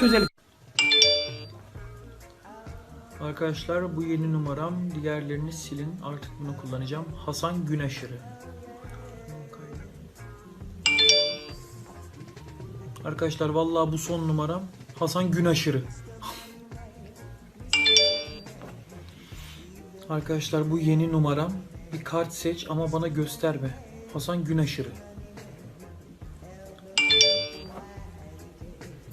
Çözelim. Arkadaşlar bu yeni numaram. Diğerlerini silin. Artık bunu kullanacağım. Hasan Güneşırı. Arkadaşlar vallahi bu son numaram. Hasan Güneşırı. Arkadaşlar bu yeni numaram. Bir kart seç ama bana gösterme. Hasan Güneşırı.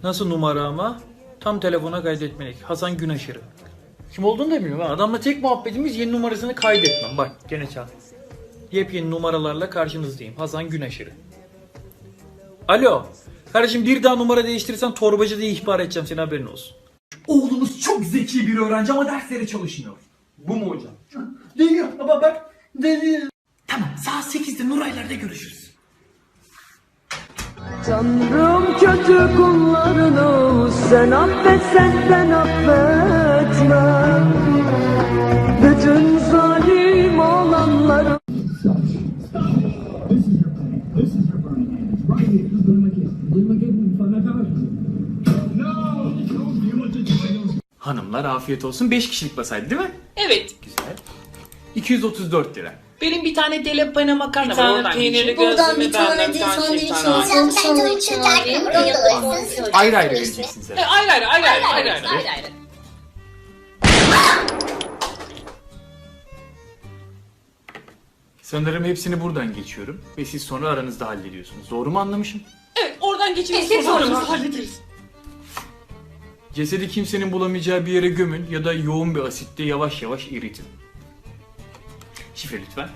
Nasıl numara ama? Tam telefona kaydetmelik. Hasan Güneşırı. Kim olduğunu da bilmiyorum. ha. Adamla tek muhabbetimiz yeni numarasını kaydetmem. Bak gene çal. Yepyeni numaralarla karşınızdayım. Hasan Güneşırı. Alo. Kardeşim bir daha numara değiştirirsen torbacı diye ihbar edeceğim senin haberin olsun. Oğlunuz çok zeki bir öğrenci ama derslere çalışmıyor. Bu mu hocam? Değil baba bak. Değil. Sen affetsen ben affetmem Bütün zalim olanları Hanımlar afiyet olsun. 5 kişilik basaydı değil mi? Evet. Güzel. 234 lira. Benim bir tane dele pana makarna Bir var. tane Oradan peynirli geçeyim. gözleme Buradan bir tane benden, de bir tane sandviç çift tane alayım. sandviç alayım, alayım. Ayrı ayrı vereceksiniz E, ayrı ayrı ayrı ayrı ayrı ayrı. Ayrı ayrı. Sanırım hepsini buradan geçiyorum. Ve siz sonra aranızda hallediyorsunuz. Doğru mu anlamışım? Evet oradan Sonra sonra. aramızda hallederiz. Cesedi kimsenin bulamayacağı bir yere gömün ya da yoğun bir asitte yavaş yavaş eritin. Şifre lütfen.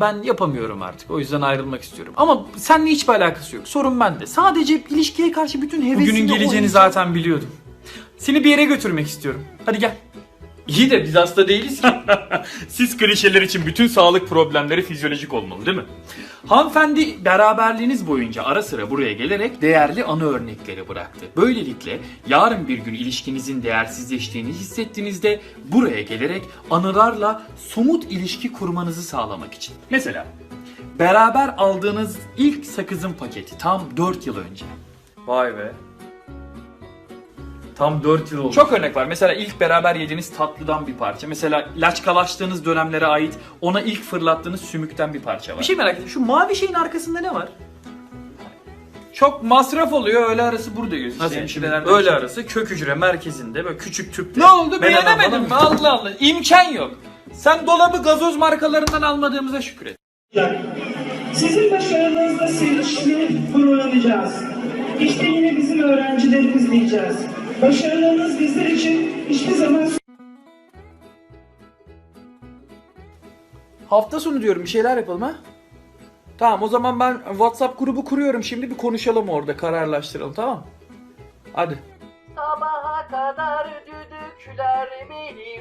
Ben yapamıyorum artık. O yüzden ayrılmak istiyorum. Ama seninle hiçbir alakası yok. Sorun bende. Sadece ilişkiye karşı bütün hevesimle Bugünün geleceğini zaten biliyordum. Seni bir yere götürmek istiyorum. Hadi gel. İyi de biz hasta değiliz ki. Siz klişeler için bütün sağlık problemleri fizyolojik olmalı değil mi? Hanımefendi beraberliğiniz boyunca ara sıra buraya gelerek değerli anı örnekleri bıraktı. Böylelikle yarın bir gün ilişkinizin değersizleştiğini hissettiğinizde buraya gelerek anılarla somut ilişki kurmanızı sağlamak için. Mesela beraber aldığınız ilk sakızın paketi tam 4 yıl önce. Vay be. Tam 4 yıl oldu. Çok örnek var. Mesela ilk beraber yediğiniz tatlıdan bir parça. Mesela laçkalaştığınız dönemlere ait ona ilk fırlattığınız sümükten bir parça var. Bir şey merak ettim. Şu mavi şeyin arkasında ne var? Çok masraf oluyor. Öğle arası buradayız. Nasıl hemşireler? Öğle arası kök hücre merkezinde böyle küçük tüpte. Ne oldu? Beğenemedin mi? Allah Allah. İmkan yok. Sen dolabı gazoz markalarından almadığımıza şükret. Sizin başarınızla sevinçli gururlanacağız. İşte yine bizim öğrencilerimiz diyeceğiz. Başarılarınız bizler için hiçbir zaman Hafta sonu diyorum bir şeyler yapalım ha. Tamam o zaman ben WhatsApp grubu kuruyorum şimdi bir konuşalım orada kararlaştıralım tamam mı? Hadi. Sabaha kadar düdükler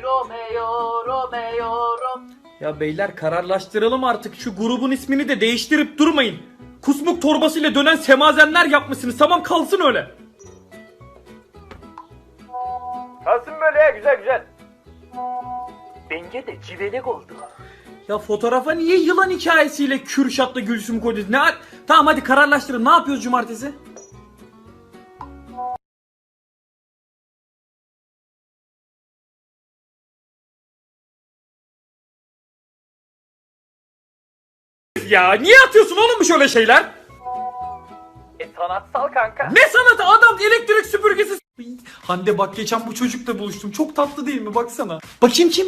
Romeo Romeo Romeo Ya beyler kararlaştıralım artık şu grubun ismini de değiştirip durmayın. Kusmuk torbasıyla dönen semazenler yapmışsınız tamam kalsın öyle. Ya güzel güzel. Bence de civelek oldu. Ya fotoğrafa niye yılan hikayesiyle Kürşat'la Gülsüm koydunuz? Ne Tamam hadi kararlaştırın ne yapıyoruz cumartesi? Ya niye atıyorsun oğlum şöyle şeyler? Sanatsal kanka. Ne sanatı adam elektrik süpürgesi Hande bak geçen bu çocukla buluştum. Çok tatlı değil mi baksana. Bakayım kim?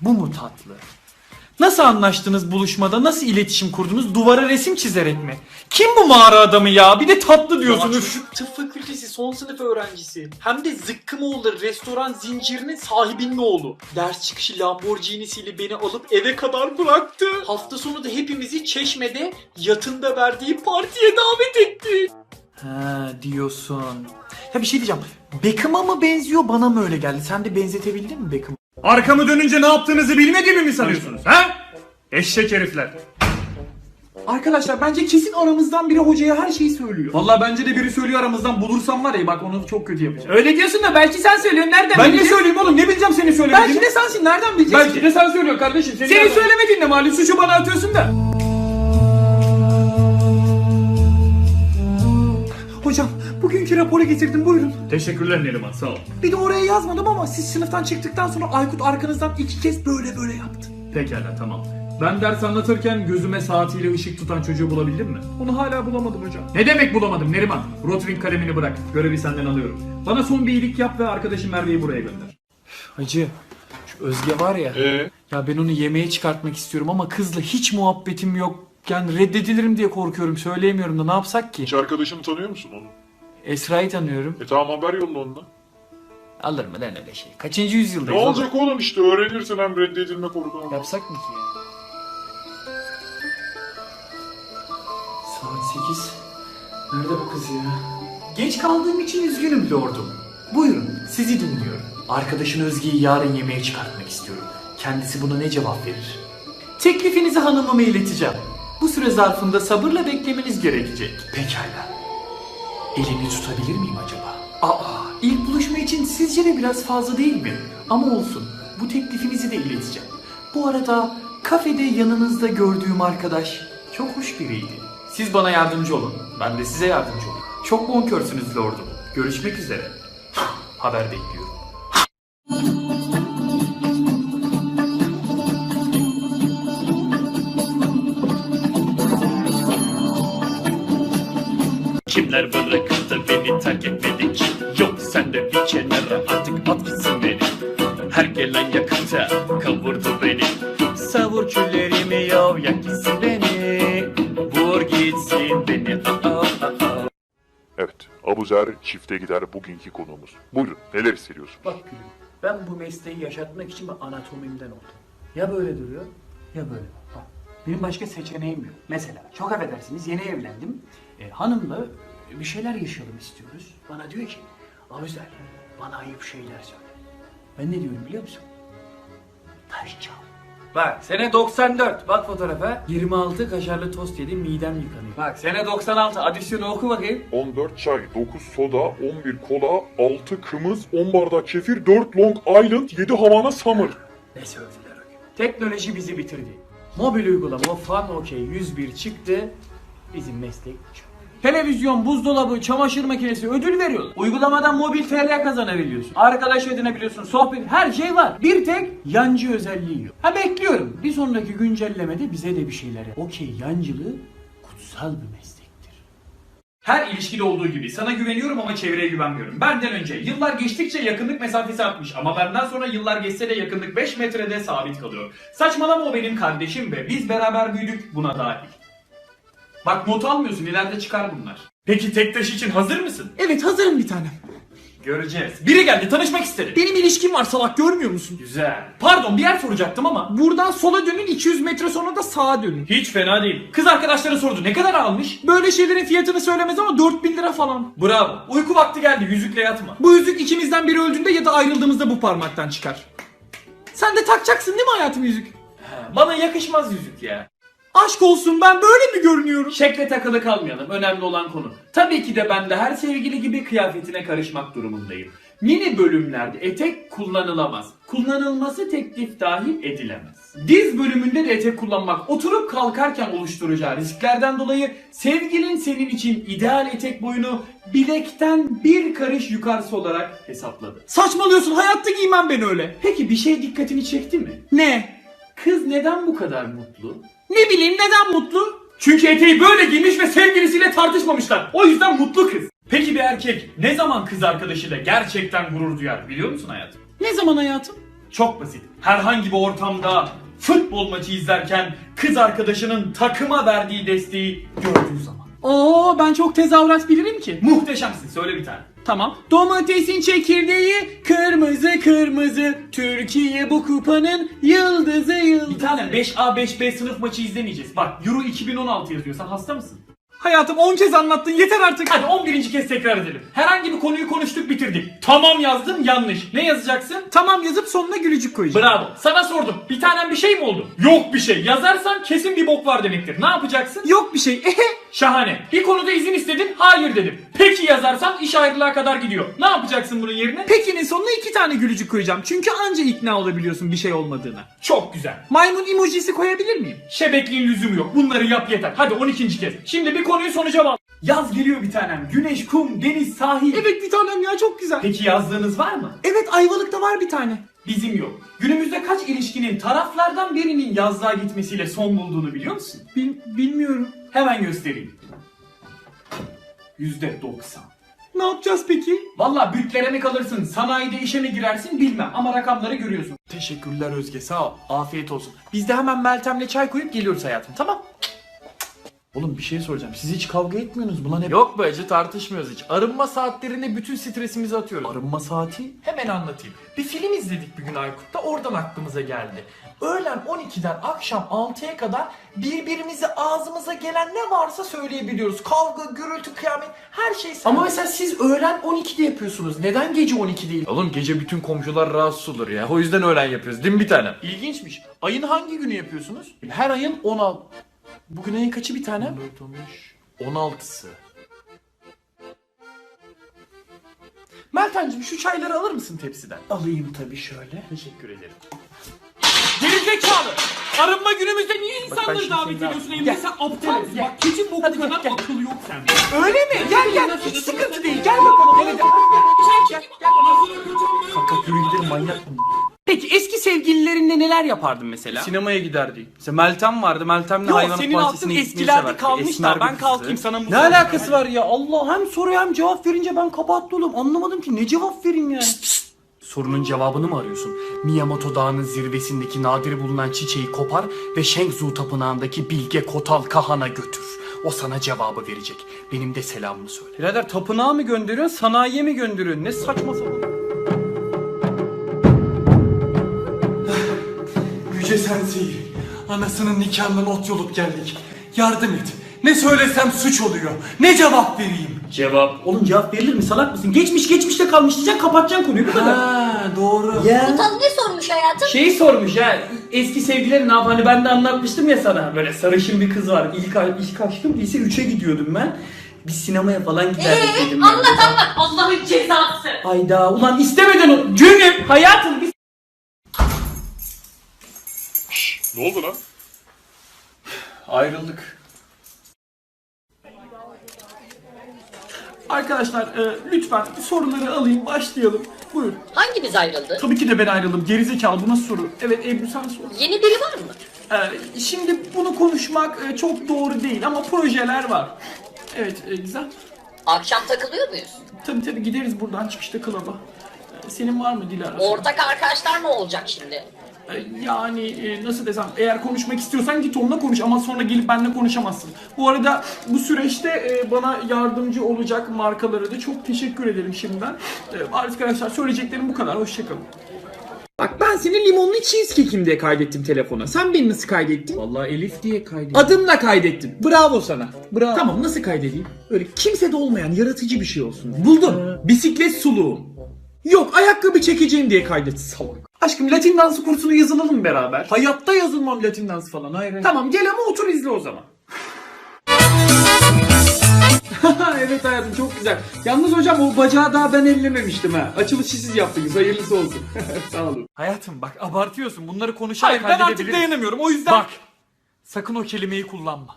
Bu mu tatlı? Nasıl anlaştınız buluşmada? Nasıl iletişim kurdunuz? Duvara resim çizerek mi? Kim bu mağara adamı ya? Bir de tatlı diyorsunuz. tıp fakültesi son sınıf öğrencisi. Hem de Zıkkımoğlu restoran zincirinin sahibinin oğlu. Ders çıkışı Lamborghini'siyle beni alıp eve kadar bıraktı. Hafta sonu da hepimizi Çeşme'de yatında verdiği partiye davet etti. Ha diyorsun. Ya bir şey diyeceğim. Beckham'a mı benziyor bana mı öyle geldi? Sen de benzetebildin mi Beckham'ı? Arkamı dönünce ne yaptığınızı bilmediğimi mi sanıyorsunuz ha? Eşek herifler. Arkadaşlar bence kesin aramızdan biri hocaya her şeyi söylüyor. Vallahi bence de biri söylüyor aramızdan bulursam var ya bak onu çok kötü yapacağım. Öyle diyorsun da belki sen söylüyorsun nereden Ben ne söyleyeyim oğlum ne bileceğim seni söylemediğini? Belki de sensin nereden bileceksin? Belki de sen söylüyorsun kardeşim. Seni Senin söylemediğin de malum suçu bana atıyorsun da. Hocam bugünkü raporu getirdim buyurun. Teşekkürler Neriman sağ ol. Bir de oraya yazmadım ama siz sınıftan çıktıktan sonra Aykut arkanızdan iki kez böyle böyle yaptı. Pekala tamam. Ben ders anlatırken gözüme saatiyle ışık tutan çocuğu bulabildim mi? Onu hala bulamadım hocam. Ne demek bulamadım Neriman? Rotring kalemini bırak. Görevi senden alıyorum. Bana son bir iyilik yap ve arkadaşım Merve'yi buraya gönder. Hacı şu Özge var ya. Ya ben onu yemeğe çıkartmak istiyorum ama kızla hiç muhabbetim yok. Yani reddedilirim diye korkuyorum. Söyleyemiyorum da ne yapsak ki? Hiç arkadaşını tanıyor musun onu? Esra'yı tanıyorum. E tamam haber yolla onunla. Alır mı lan öyle şey? Kaçıncı Ne yüzyıldayız? olacak oğlum işte öğrenirsin hem reddedilme korkudan. Yapsak mı ki ya? Saat 8. Nerede bu kız ya? Geç kaldığım için üzgünüm lordum. Buyurun sizi dinliyorum. Arkadaşın Özge'yi yarın yemeğe çıkartmak istiyorum. Kendisi buna ne cevap verir? Teklifinizi hanımıma ileteceğim. Bu süre zarfında sabırla beklemeniz gerekecek. Pekala. Elini tutabilir miyim acaba? Aa, ilk buluşma için sizce de biraz fazla değil mi? Ama olsun. Bu teklifinizi de ileteceğim. Bu arada kafede yanınızda gördüğüm arkadaş çok hoş biriydi. Siz bana yardımcı olun. Ben de size yardımcı olayım. Çok bonkörsünüz lordum. Görüşmek üzere. Haber bekliyorum. Kimler bırakıp da beni terk etmedi ki Yok sen de bir kenara artık at gitsin beni Her gelen yakıta kavurdu beni Savur küllerimi yav yak gitsin beni Vur gitsin beni aa, aa, aa. Evet Abuzer çifte gider bugünkü konuğumuz. Buyurun neler hissediyorsun? Bak gülüm, ben bu mesleği yaşatmak için anatomimden oldum. Ya böyle duruyor, ya böyle. Bak, benim başka seçeneğim yok. Mesela, çok affedersiniz yeni evlendim. E, hanımla bir şeyler yaşayalım istiyoruz. Bana diyor ki, Abuzer bana ayıp şeyler söyle. Ben ne diyorum biliyor musun? Taş çal. Bak sene 94 bak fotoğrafa 26 kaşarlı tost yedim midem yıkanıyor. Bak sene 96 adisyonu oku bakayım. 14 çay, 9 soda, 11 kola, 6 kımız, 10 bardak kefir, 4 Long Island, 7 Havana Summer. Ne sövdüler o gün. Teknoloji bizi bitirdi. Mobil uygulama fan okey 101 çıktı. Bizim meslek çöp. Televizyon, buzdolabı, çamaşır makinesi ödül veriyor. Uygulamadan mobil TL kazanabiliyorsun. Arkadaş edinebiliyorsun, sohbet her şey var. Bir tek yancı özelliği yok. Ha bekliyorum. Bir sonraki güncellemede bize de bir şeyler yap. Okey yancılığı kutsal bir meslektir. Her ilişkide olduğu gibi sana güveniyorum ama çevreye güvenmiyorum. Benden önce yıllar geçtikçe yakınlık mesafesi artmış ama benden sonra yıllar geçse de yakınlık 5 metrede sabit kalıyor. Saçmalama o benim kardeşim ve biz beraber büyüdük buna dahil. Bak not almıyorsun ileride çıkar bunlar. Peki tek taş için hazır mısın? Evet hazırım bir tanem. Göreceğiz. Biri geldi tanışmak isterim. Benim ilişkim var salak görmüyor musun? Güzel. Pardon bir yer soracaktım ama. Buradan sola dönün 200 metre sonra da sağa dönün. Hiç fena değil. Kız arkadaşları sordu ne kadar almış? Böyle şeylerin fiyatını söylemez ama 4000 lira falan. Bravo. Uyku vakti geldi yüzükle yatma. Bu yüzük ikimizden biri öldüğünde ya da ayrıldığımızda bu parmaktan çıkar. Sen de takacaksın değil mi hayatım yüzük? Bana yakışmaz yüzük ya. Aşk olsun ben böyle mi görünüyorum? Şekle takılı kalmayalım. Önemli olan konu. Tabii ki de ben de her sevgili gibi kıyafetine karışmak durumundayım. Mini bölümlerde etek kullanılamaz. Kullanılması teklif dahil edilemez. Diz bölümünde de etek kullanmak oturup kalkarken oluşturacağı risklerden dolayı sevgilin senin için ideal etek boyunu bilekten bir karış yukarısı olarak hesapladı. Saçmalıyorsun hayatta giymem ben öyle. Peki bir şey dikkatini çekti mi? Ne? Kız neden bu kadar mutlu? Ne bileyim neden mutlu? Çünkü eteği böyle giymiş ve sevgilisiyle tartışmamışlar. O yüzden mutlu kız. Peki bir erkek ne zaman kız arkadaşıyla gerçekten gurur duyar biliyor musun hayatım? Ne zaman hayatım? Çok basit. Herhangi bir ortamda futbol maçı izlerken kız arkadaşının takıma verdiği desteği gördüğü zaman. Oo ben çok tezahürat bilirim ki. Muhteşemsin söyle bir tane. Tamam. Domatesin çekirdeği kırmızı kırmızı. Türkiye bu kupanın yıldızı yıldızı. Bir tane 5A 5B sınıf maçı izlemeyeceğiz. Bak Euro 2016 yazıyor. Sen hasta mısın? Hayatım 10 kez anlattın yeter artık. Hadi 11. kez tekrar edelim. Herhangi bir konuyu konuştuk bitirdik. Tamam yazdım yanlış. Ne yazacaksın? Tamam yazıp sonuna gülücük koyacağım. Bravo. Sana sordum. Bir tanem bir şey mi oldu? Yok bir şey. Yazarsan kesin bir bok var demektir. Ne yapacaksın? Yok bir şey. Ehe. Şahane. Bir konuda izin istedin. Hayır dedim. Peki yazarsan iş ayrılığa kadar gidiyor. Ne yapacaksın bunun yerine? Peki'nin sonuna iki tane gülücük koyacağım. Çünkü anca ikna olabiliyorsun bir şey olmadığına. Çok güzel. Maymun emojisi koyabilir miyim? Şebekliğin lüzumu yok. Bunları yap yeter. Hadi 12. kez. Şimdi bir konuyu sonuca bağla. Yaz geliyor bir tanem. Güneş, kum, deniz, sahil. Evet bir tanem ya çok güzel. Peki yazlığınız var mı? Evet Ayvalık'ta var bir tane. Bizim yok. Günümüzde kaç ilişkinin taraflardan birinin yazlığa gitmesiyle son bulduğunu biliyor musun? bilmiyorum. Hemen göstereyim. Yüzde doksan. Ne yapacağız peki? Valla bütlere mi kalırsın, sanayide işe mi girersin bilmem ama rakamları görüyorsun. Teşekkürler Özge sağ ol. Afiyet olsun. Biz de hemen Meltem'le çay koyup geliyoruz hayatım tamam? Oğlum bir şey soracağım. Siz hiç kavga etmiyorsunuz mu lan hep? Yok be acı tartışmıyoruz hiç. Arınma saatlerinde bütün stresimizi atıyoruz. Arınma saati? Hemen anlatayım. Bir film izledik bir gün Aykut'ta oradan aklımıza geldi. Öğlen 12'den akşam 6'ya kadar birbirimize ağzımıza gelen ne varsa söyleyebiliyoruz. Kavga, gürültü, kıyamet her şey Ama mesela siz öğlen 12'de yapıyorsunuz. Neden gece 12 değil? Oğlum gece bütün komşular rahatsız olur ya. O yüzden öğlen yapıyoruz değil mi bir tane? İlginçmiş. Ayın hangi günü yapıyorsunuz? Her ayın 16. Bugün ayın kaçı bir tane? 16'sı. Meltemciğim şu çayları alır mısın tepsiden? Alayım tabii şöyle. Teşekkür ederim. Gerizekalı! Arınma günümüzde niye insanları davet ediyorsun evine? Sen aptalsın. Bak keçin boku kadar akıl yok sende. Öyle mi? Gel gel. Hiç sıkıntı değil. Gel bakalım. Gel gel. Gel gel. Kanka yürü gidelim manyak mı? Sevgililerinle neler yapardın mesela? Sinemaya giderdik. Mesela Meltem vardı. Meltem'le Yok, hayvanat senin bahçesine aklın gitmeyi eskilerde severdi. kalmış da bir ben kızdı. kalkayım sana bu Ne alakası var ya? Allah hem soruyor hem cevap verince ben kabahatli oğlum. Anlamadım ki ne cevap vereyim yani. Sorunun cevabını mı arıyorsun? Miyamoto Dağı'nın zirvesindeki nadir bulunan çiçeği kopar ve Shenzhou Tapınağı'ndaki Bilge Kotal Kahan'a götür. O sana cevabı verecek. Benim de selamımı söyle. Birader tapınağa mı gönderiyorsun, sanayiye mi gönderiyorsun? Ne saçma sapan. Yüce Sensei, anasının nikahından ot yolup geldik. Yardım et. Ne söylesem suç oluyor. Ne cevap vereyim? Cevap. Oğlum cevap verilir mi? Salak mısın? Geçmiş geçmişte kalmış diyeceksin kapatacaksın konuyu bu kadar. Ha doğru. Utan ne sormuş hayatım? Şey sormuş ha eski sevgileri ne yap hani ben de anlatmıştım ya sana böyle sarışın bir kız var ilk, ilk aşkım lise 3'e gidiyordum ben bir sinemaya falan giderdik dedim. Anlat anlat Allah'ın cezası. Ayda ulan istemeden o günüm hayatım bir Ne oldu lan? Ayrıldık. Arkadaşlar e, lütfen soruları alayım başlayalım. Buyur. Hangimiz ayrıldı? Tabii ki de ben ayrıldım. Gerizekalı bu nasıl soru? Evet Ebru sen sor. Yeni biri var mı? Ee, şimdi bunu konuşmak e, çok doğru değil ama projeler var. Evet e, güzel. Akşam takılıyor muyuz? Tabii tabii gideriz buradan çıkışta klaba. Ee, senin var mı Dilara? Ortak arkadaşlar ne olacak şimdi? Ee, yani e, nasıl desem eğer konuşmak istiyorsan git onunla konuş ama sonra gelip benimle konuşamazsın. Bu arada bu süreçte e, bana yardımcı olacak markalara da çok teşekkür ederim şimdiden. Arkadaşlar söyleyeceklerim bu kadar. Hoşçakalın. Bak ben seni limonlu cheesecake'im diye kaydettim telefona. Sen beni nasıl kaydettin? Vallahi Elif diye kaydettim. Adımla kaydettim. Bravo sana. Bravo. Tamam nasıl kaydedeyim? Öyle kimsede olmayan yaratıcı bir şey olsun. Buldum. Bisiklet suluğum. Yok ayakkabı çekeceğim diye kaydet salak. Aşkım Latin dansı kursunu yazılalım beraber. Hayatta yazılmam Latin dansı falan hayır. Tamam gel ama otur izle o zaman. evet hayatım çok güzel. Yalnız hocam o bacağı daha ben ellememiştim ha. Açılışı siz yaptınız hayırlısı olsun. Sağ olun. Hayatım bak abartıyorsun bunları konuşarak Hayır ben artık dayanamıyorum o yüzden... Bak sakın o kelimeyi kullanma.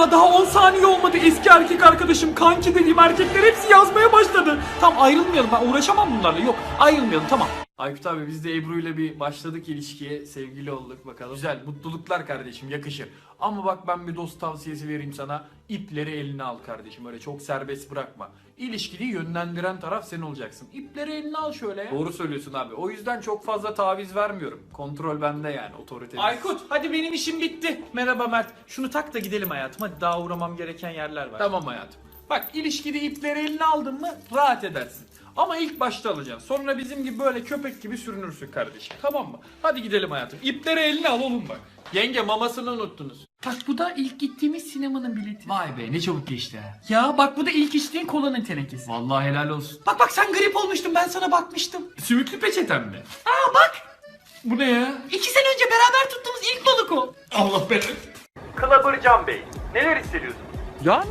Ya daha 10 saniye olmadı. Eski erkek arkadaşım kanki dediğim erkekler hepsi yazmaya başladı. Tam ayrılmayalım. Ben uğraşamam bunlarla. Yok ayrılmayalım. Tamam. Aykut abi biz de Ebru ile bir başladık ilişkiye sevgili olduk bakalım. Güzel mutluluklar kardeşim yakışır. Ama bak ben bir dost tavsiyesi vereyim sana. İpleri eline al kardeşim öyle çok serbest bırakma. İlişkiyi yönlendiren taraf sen olacaksın. İpleri eline al şöyle ya. Doğru söylüyorsun abi. O yüzden çok fazla taviz vermiyorum. Kontrol bende yani otorite. Aykut hadi benim işim bitti. Merhaba Mert. Şunu tak da gidelim hayatım. Hadi daha uğramam gereken yerler var. Tamam hayatım. Bak ilişkide ipleri eline aldın mı rahat edersin. Ama ilk başta alacaksın. Sonra bizim gibi böyle köpek gibi sürünürsün kardeşim. Tamam mı? Hadi gidelim hayatım. İpleri eline al oğlum bak. Yenge mamasını unuttunuz. Bak bu da ilk gittiğimiz sinemanın bileti. Vay be ne çabuk geçti ha. Ya bak bu da ilk içtiğin kolanın tenekesi. Vallahi helal olsun. Bak bak sen grip olmuştun ben sana bakmıştım. Sümüklü peçeten mi? Aa bak. Bu ne ya? İki sene önce beraber tuttuğumuz ilk balık o. Allah belanı. Kılabır Can Bey, neler hissediyorsun? Yani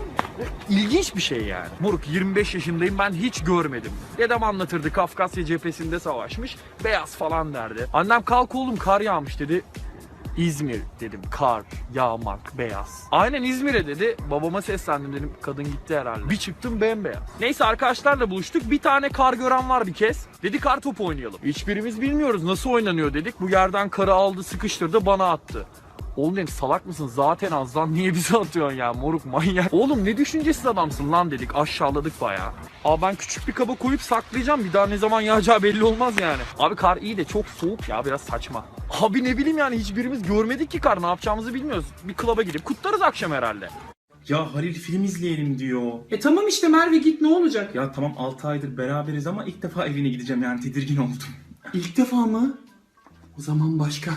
ilginç bir şey yani. Moruk 25 yaşındayım ben hiç görmedim. Dedem anlatırdı Kafkasya cephesinde savaşmış. Beyaz falan derdi. Annem kalk oğlum kar yağmış dedi. İzmir dedim kar, yağmak, beyaz. Aynen İzmir'e dedi. Babama seslendim dedim kadın gitti herhalde. Bir çıktım bembeyaz. Neyse arkadaşlarla buluştuk. Bir tane kar gören var bir kez. Dedi kar topu oynayalım. Hiçbirimiz bilmiyoruz nasıl oynanıyor dedik. Bu yerden karı aldı sıkıştırdı bana attı. Oğlum dedim salak mısın zaten azdan niye bize atıyorsun ya moruk manyak. Oğlum ne düşüncesiz adamsın lan dedik aşağıladık baya. Abi ben küçük bir kaba koyup saklayacağım bir daha ne zaman yağacağı belli olmaz yani. Abi kar iyi de çok soğuk ya biraz saçma. Abi ne bileyim yani hiçbirimiz görmedik ki kar ne yapacağımızı bilmiyoruz. Bir klaba gidip kutlarız akşam herhalde. Ya Halil film izleyelim diyor. E tamam işte Merve git ne olacak? Ya tamam 6 aydır beraberiz ama ilk defa evine gideceğim yani tedirgin oldum. İlk defa mı? O zaman başka.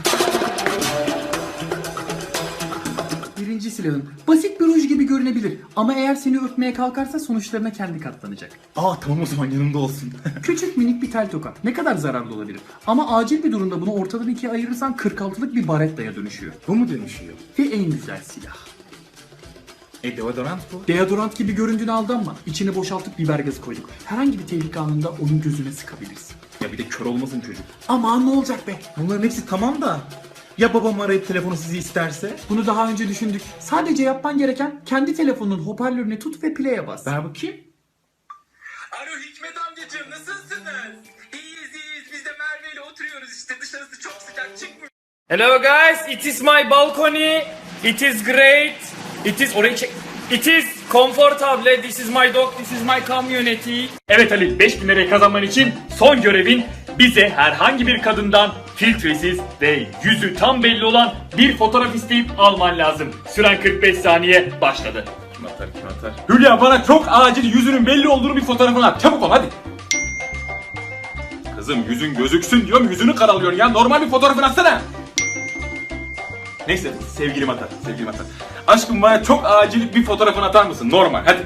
Birinci silahın. Basit bir ruj gibi görünebilir ama eğer seni öpmeye kalkarsa sonuçlarına kendi katlanacak. Aa tamam o zaman yanımda olsun. Küçük minik bir tel tokat. Ne kadar zararlı olabilir? Ama acil bir durumda bunu ortadan ikiye ayırırsan 46'lık bir barettaya dönüşüyor. Bu mu dönüşüyor? Ve en güzel silah. E deodorant bu. Deodorant gibi göründüğüne aldanma. İçini boşaltıp biber gazı koyduk. Herhangi bir tehlike anında onun gözüne sıkabilirsin. Ya bir de kör olmasın çocuk. Aman ne olacak be? Bunların hepsi tamam da. Ya babam arayıp telefonu sizi isterse? Bunu daha önce düşündük. Sadece yapman gereken kendi telefonunun hoparlörünü tut ve play'e bas. Ver bakayım. Alo Hikmet amcacığım nasılsınız? İyiyiz iyiyiz biz de Merve ile oturuyoruz işte dışarısı çok sıcak çıkmıyor. Hello guys, it is my balcony. It is great. It is orayı çek. It is comfortable. This is my dog. This is my community. Evet Halil, 5000 lirayı kazanman için son görevin bize herhangi bir kadından filtresiz ve yüzü tam belli olan bir fotoğraf isteyip alman lazım. Süren 45 saniye başladı. Kim atar kim atar? Hülya bana çok acil yüzünün belli olduğunu bir fotoğrafını at. Çabuk ol hadi. Kızım yüzün gözüksün diyorum yüzünü karalıyorsun ya. Normal bir fotoğrafını atsana. Neyse sevgilim atar. Sevgilim atar. Aşkım bana çok acil bir fotoğrafını atar mısın? Normal hadi.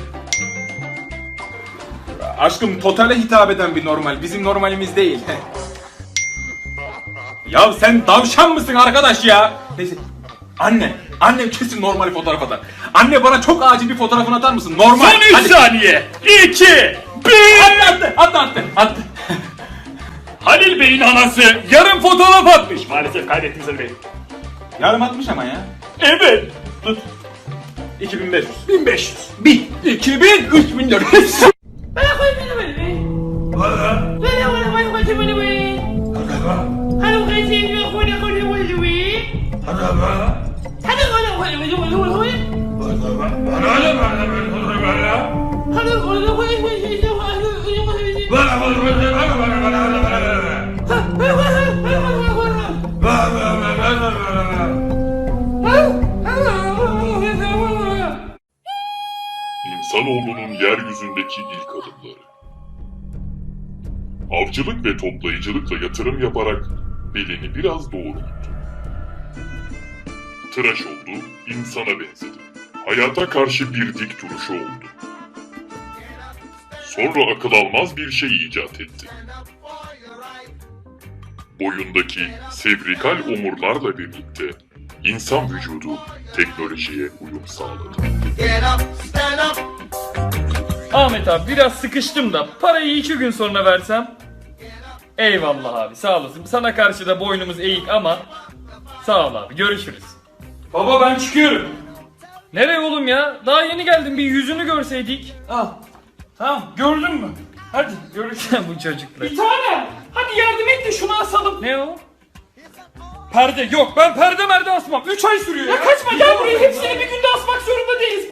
Aşkım totale hitap eden bir normal. Bizim normalimiz değil. ya sen davşan mısın arkadaş ya? Neyse. Anne. Annem kesin normal fotoğraf atar. Anne bana çok acil bir fotoğrafını atar mısın? Normal. Son 3 Hadi. saniye. 2 1 Attı attı attı attı. attı. Halil Bey'in anası yarım fotoğraf atmış. Maalesef kaybettiniz Halil Bey. Yarım atmış ama ya. Evet. Tut. 2500. 1500. 1000, 2000, 3400. İnsanoğlunun yeryüzündeki ilk adımları. Avcılık ve toplayıcılıkla yatırım yaparak belini biraz doğrulttu. Tıraş oldu, insana benzedi. Hayata karşı bir dik duruşu oldu. Sonra akıl almaz bir şey icat etti. Boyundaki sevrikal omurlarla birlikte insan vücudu teknolojiye uyum sağladı. Ahmet abi biraz sıkıştım da parayı iki gün sonra versem. Eyvallah abi sağ olasın. Sana karşı da boynumuz eğik ama sağ ol abi görüşürüz. Baba ben çıkıyorum. Nereye oğlum ya? Daha yeni geldim bir yüzünü görseydik. Al. Tamam gördün mü? Hadi görüşürüz bu çocukla. Bir tane. Hadi yardım et de şunu asalım. Ne o? Perde yok ben perde merde asmam. 3 ay sürüyor ya. Ya kaçma gel buraya hepsini bir günde asmak zorunda değiliz.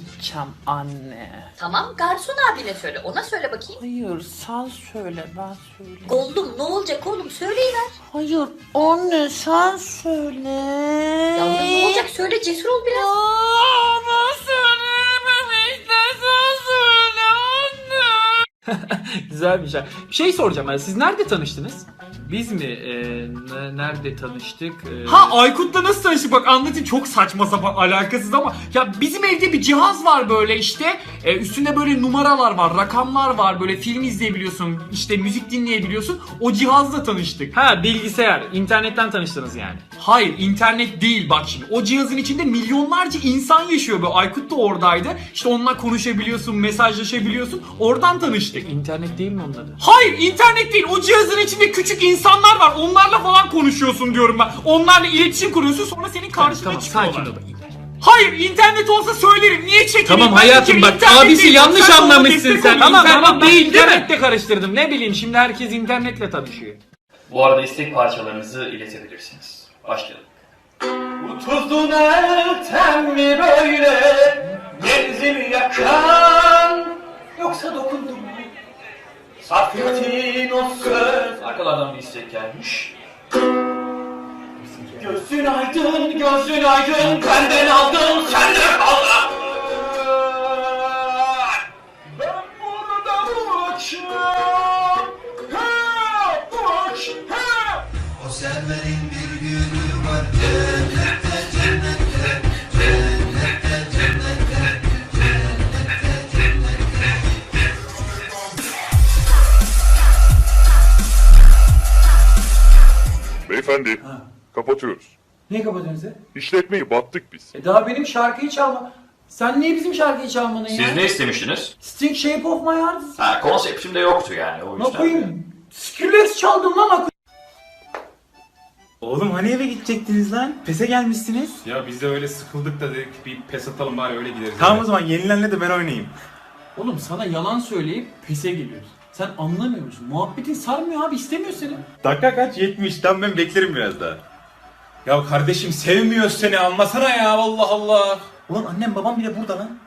Kola içeceğim anne. Tamam garson abine söyle. Ona söyle bakayım. Hayır sen söyle ben söyleyeyim. Goldum ne olacak oğlum söyleyiver. Hayır anne sen söyle. Yavrum ne olacak söyle cesur ol biraz. Güzel bir şey. Bir şey soracağım ben. Siz nerede tanıştınız? Biz mi? Ne- nerede tanıştık? Ee, Ha Aykut'la nasıl tanıştık bak anlatayım çok saçma sapan alakasız ama ya bizim evde bir cihaz var böyle işte Ee, üstünde böyle numaralar var rakamlar var böyle film izleyebiliyorsun işte müzik dinleyebiliyorsun o cihazla tanıştık. Ha bilgisayar. internetten tanıştınız yani. Hayır internet değil bak şimdi o cihazın içinde milyonlarca insan yaşıyor böyle Aykut da oradaydı işte onunla konuşabiliyorsun mesajlaşabiliyorsun oradan tanıştık. İnternet değil mi onun adı? Hayır internet değil o cihazın içinde küçük insanlar var onlarla falan konuşuyorsun diyorum ben onlarla iletişim kuruyorsun sonra senin karşına Tamam çıkıyorlar. sakin. Hayır internet olsa söylerim. Niye çekileyim? Tamam hayatım bak abisi değil, yanlış sen anlamışsın sen. Tamam İnternet tamam değil değil mi? internetle karıştırdım. Ne bileyim şimdi herkes internetle tanışıyor. Bu arada istek parçalarınızı iletebilirsiniz. Başlayalım. Bu tuzun elten mi böyle Genzimi yakan Yoksa dokundum mu Sarf ettiğin o söz Arkalardan bir istek gelmiş. Gözün aydın, gözün aydın. Benden aldın, senden kaldın Ben burada bu akşam. He, bu akşam. He. O serverin bir günü var Beyefendi, kapatıyoruz. Niye kapatıyorsun sen? İşletmeyi battık biz. E daha benim şarkıyı çalma. Sen niye bizim şarkıyı çalmanın ya? Siz ne istemiştiniz? Sting Shape of My Heart. Ha konseptimde yoktu yani o Ne yüzden. koyayım? Skrillex çaldım lan akı. Oğlum hani eve gidecektiniz lan? Pese gelmişsiniz. Ya biz de öyle sıkıldık da dedik bir pes atalım bari öyle gideriz. Tamam o zaman yenilenle de ben oynayayım. Oğlum sana yalan söyleyip pese geliyoruz. Sen anlamıyor musun? Muhabbetin sarmıyor abi istemiyor seni. Dakika kaç? 70. Tamam ben beklerim biraz daha. Ya kardeşim sevmiyor seni anlasana ya Allah Allah. Ulan annem babam bile burada lan.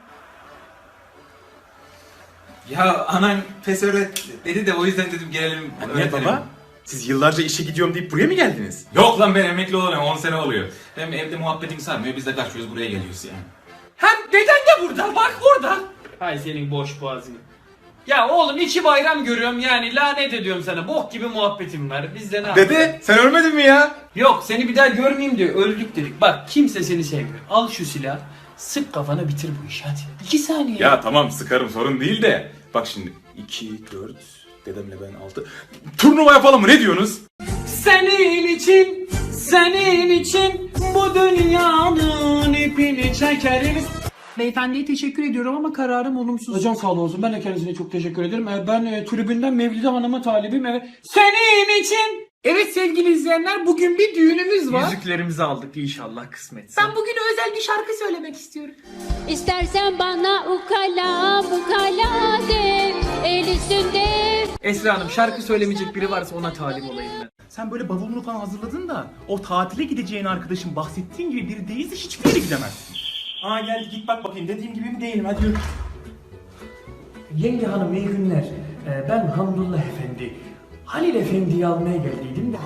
Ya anan pes öğret dedi de o yüzden dedim gelelim. Anne baba? Siz yıllarca işe gidiyorum deyip buraya mı geldiniz? Yok lan ben emekli olalım 10 sene oluyor. Hem evde muhabbetim sarmıyor biz de kaçıyoruz buraya geliyoruz yani. Hem deden de burada bak burada. Hay senin boş boğazını. Ya oğlum iki bayram görüyorum yani lanet ediyorum sana. Bok gibi muhabbetim var. Biz de ne? Dede sen ölmedin mi ya? Yok seni bir daha görmeyeyim diyor. Öldük dedik. Bak kimse seni sevmiyor. Al şu silahı. Sık kafana bitir bu işi hadi. İki saniye. Ya tamam sıkarım sorun değil de. Bak şimdi 2, 4, dedemle ben 6. Turnuva yapalım mı ne diyorsunuz? Senin için, senin için bu dünyanın ipini çekeriz. Beyefendiye teşekkür ediyorum ama kararım olumsuz. Hocam sağ olsun. Ben de kendisine çok teşekkür ederim. Ee, Ben e, tribünden Mevlide Hanım'a talibim. Evet. Senin için. Evet sevgili izleyenler bugün bir düğünümüz var. Yüzüklerimizi aldık inşallah kısmetse. Ben bugün özel bir şarkı söylemek istiyorum. İstersen bana ukala bukala de el üstünde Esra Hanım şarkı söylemeyecek biri varsa ona talip olayım ben. Sen böyle bavulunu falan hazırladın da o tatile gideceğin arkadaşın bahsettiğin gibi biri değilse hiçbir yere gidemezsin. Aa gel git bak bakayım dediğim gibi mi değilim hadi yürü. Yenge hanım iyi günler. Ee, ben Hamdullah Efendi. Halil Efendi'yi almaya geldiydim de.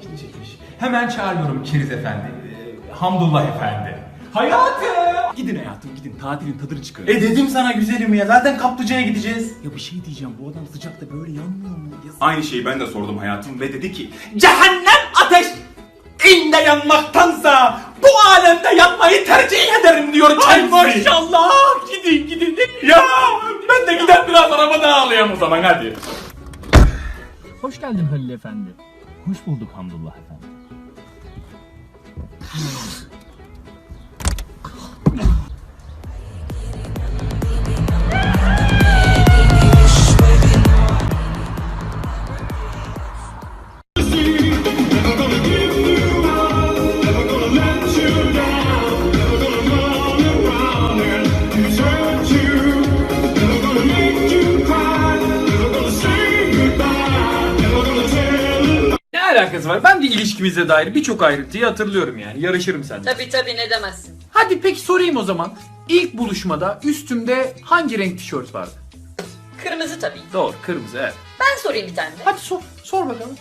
İşte çekmiş. Hemen çağırıyorum Keriz Efendi. Ee, Hamdullah Efendi. Hayatım! Gidin hayatım gidin tatilin tadını çıkarın. E dedim sana güzelim ya zaten kaplıcaya gideceğiz. Ya bir şey diyeceğim bu adam sıcakta böyle yanmıyor mu? Ya- Aynı şeyi ben de sordum hayatım ve dedi ki Cehennem ateş inde yanmaktansa bu alemde yanmayı tercih ederim diyor Ay kendisi. maşallah gidin gidin. Ya ben de gider biraz arabada ağlayayım o zaman hadi. Hoş geldin Halil Efendi. Hoş bulduk Hamdullah Efendi. İlişkimize dair birçok ayrıntıyı hatırlıyorum yani. Yarışırım seninle. Tabi tabi ne demezsin. Hadi peki sorayım o zaman. İlk buluşmada üstümde hangi renk tişört vardı? Kırmızı tabii. Doğru kırmızı evet. Ben sorayım bir tane de. Hadi sor, sor bakalım.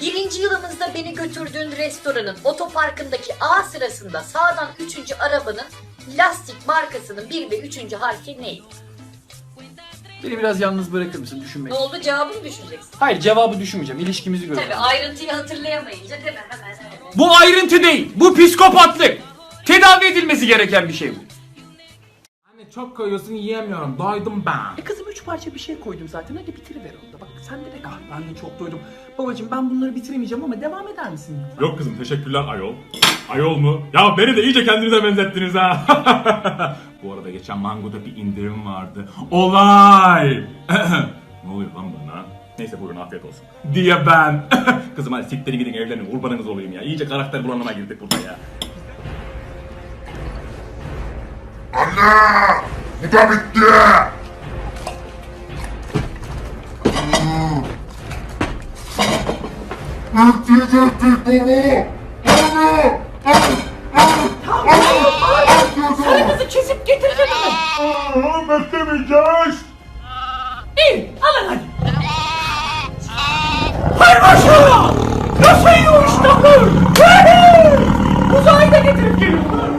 Birinci yılımızda beni götürdüğün restoranın otoparkındaki A sırasında sağdan üçüncü arabanın lastik markasının bir ve üçüncü harfi neydi? Beni biraz yalnız bırakır mısın düşünmek? Ne oldu cevabını düşüneceksin. Hayır cevabı düşünmeyeceğim. İlişkimizi göreceğim. Tabii ayrıntıyı hatırlayamayınca değil mi? Hemen hemen. Bu ayrıntı değil. Bu psikopatlık. Tedavi edilmesi gereken bir şey bu. Çok koyuyorsun yiyemiyorum. Doydum ben. E kızım üç parça bir şey koydum zaten. Hadi bitiriver onu da. Bak sende de kal. Ben de çok doydum. Babacım ben bunları bitiremeyeceğim ama devam eder misin? Yok kızım teşekkürler ayol. Ayol mu? Ya beni de iyice kendinize benzettiniz ha. Bu arada geçen Mango'da bir indirim vardı. Olay! ne oluyor lan bana? Neyse buyurun afiyet olsun. Diye ben. Kızım hadi siktirin gidin evlenin kurbanınız olayım ya. İyice karakter bulanıma girdik burada ya. Anne! Bu da bitti! Öldürecek bir baba! Anne! Sarımızı kesip getirecek mi? Aa, beklemeyeceğiz. İyi, alın hadi. Hayvaşa! Nasıl yiyor işte bu? Uzayda getirip geliyorlar.